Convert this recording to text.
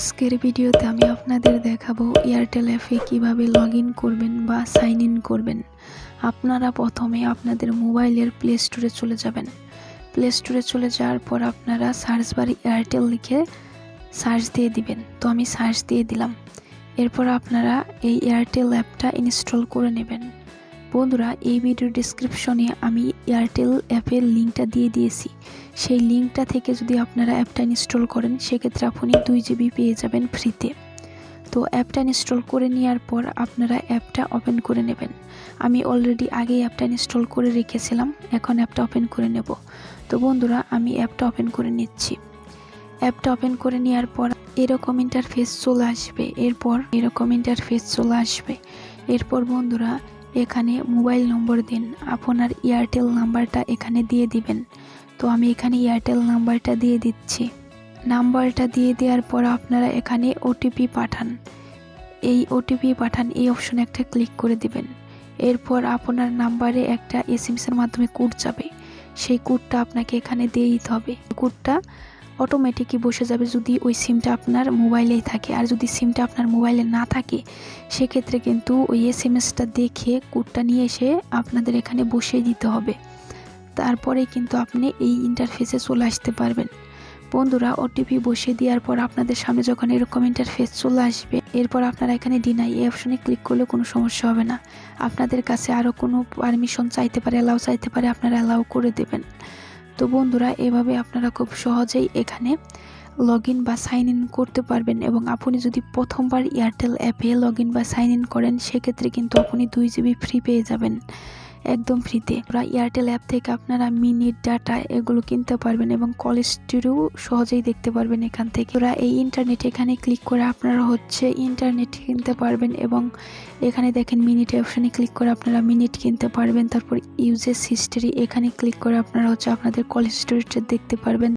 আজকের ভিডিওতে আমি আপনাদের দেখাবো এয়ারটেল অ্যাপে কীভাবে লগ ইন করবেন বা সাইন ইন করবেন। আপনারা প্রথমে আপনাদের মোবাইলের প্লে স্টোরে চলে যাবেন। প্লে স্টোরে চলে যাওয়ার পর আপনারা সার্চ বারে এয়ারটেল লিখে সার্চ দিয়ে দিবেন। তো আমি সার্চ দিয়ে দিলাম। এরপর আপনারা এই এয়ারটেল অ্যাপটা ইনস্টল করে নেবেন। বন্ধুরা, এই ভিডিও ডিসক্রিপশনে আমি এয়ারটেল অ্যাপের লিঙ্কটা দিয়ে দিয়েছি। সেই লিঙ্কটা থেকে যদি আপনারা অ্যাপটা ইনস্টল করেন, সেক্ষেত্রে আপনি দুই জিবি পেয়ে যাবেন ফ্রিতে। তো অ্যাপটা ইনস্টল করে নেওয়ার পর আপনারা অ্যাপটা ওপেন করে নেবেন। আমি অলরেডি আগেই অ্যাপটা ইনস্টল করে রেখেছিলাম, এখন অ্যাপটা ওপেন করে নেব। তো বন্ধুরা, আমি অ্যাপটা ওপেন করে নিচ্ছি। অ্যাপটা ওপেন করে নেওয়ার পর এরকম ইন্টারফেস চলে আসবে, এরপর এরকম ইন্টারফেস চলে আসবে। এরপর বন্ধুরা, এখানে মোবাইল নম্বর দিন, আপনার এয়ারটেল নাম্বারটা এখানে দিয়ে দিবেন। তো আমি এখানে এয়ারটেল নাম্বারটা দিয়ে দিচ্ছি। নাম্বারটা দিয়ে দেওয়ার পর আপনারা এখানে ওটিপি পাঠান। এই ওটিপি পাঠান, এই অপশনে একটা ক্লিক করে দিবেন। এরপর আপনার নাম্বারে একটা এসএমএসের মাধ্যমে কোড যাবে। সেই কোডটা আপনাকে এখানে দিয়ে দিতে হবে। কোডটা অটোমেটিকই বসে যাবে যদি ওই সিমটা আপনার মোবাইলেই থাকে। আর যদি সিমটা আপনার মোবাইলে না থাকে, সেক্ষেত্রে কিন্তু ওই এস এম এসটা দেখে কোডটা নিয়ে এসে আপনাদের এখানে বসিয়ে দিতে হবে। তারপরে কিন্তু আপনি এই ইন্টারফেসে চলে আসতে পারবেন। বন্ধুরা ওটিপি বসিয়ে দেওয়ার পর আপনাদের সামনে যখন এরকম ইন্টারফেস চলে আসবে, এরপর আপনারা এখানে ডিনাই এই অপশনে ক্লিক করলে কোনো সমস্যা হবে না। আপনাদের কাছে আরও কোনো পারমিশন চাইতে পারে অ্যালাউ চাইতে পারে, আপনারা অ্যালাউ করে দেবেন। তো বন্ধুরা, এভাবে আপনারা খুব সহজেই এখানে লগ ইন বা সাইন ইন করতে পারবেন এবং আপনি যদি প্রথমবার এয়ারটেল অ্যাপে লগ ইন বা সাইন ইন করেন, সেক্ষেত্রে কিন্তু আপনি দুই জিবি ফ্রি পেয়ে যাবেন। একদম ফ্রিতে। ওরা এয়ারটেল অ্যাপ থেকে আপনারা মিনিট ডাটা এগুলো কিনতে পারবেন এবং কল স্টোরিও সহজেই দেখতে পারবেন এখান থেকে। ওরা এই ইন্টারনেট এখানে ক্লিক করে আপনারা হচ্ছে ইন্টারনেট কিনতে পারবেন এবং এখানে দেখেন মিনিট অপশানে ক্লিক করে আপনারা মিনিট কিনতে পারবেন। তারপর ইউজেস হিস্ট্রি এখানে ক্লিক করে আপনারা হচ্ছে আপনাদের কল স্টোরিটা দেখতে পারবেন।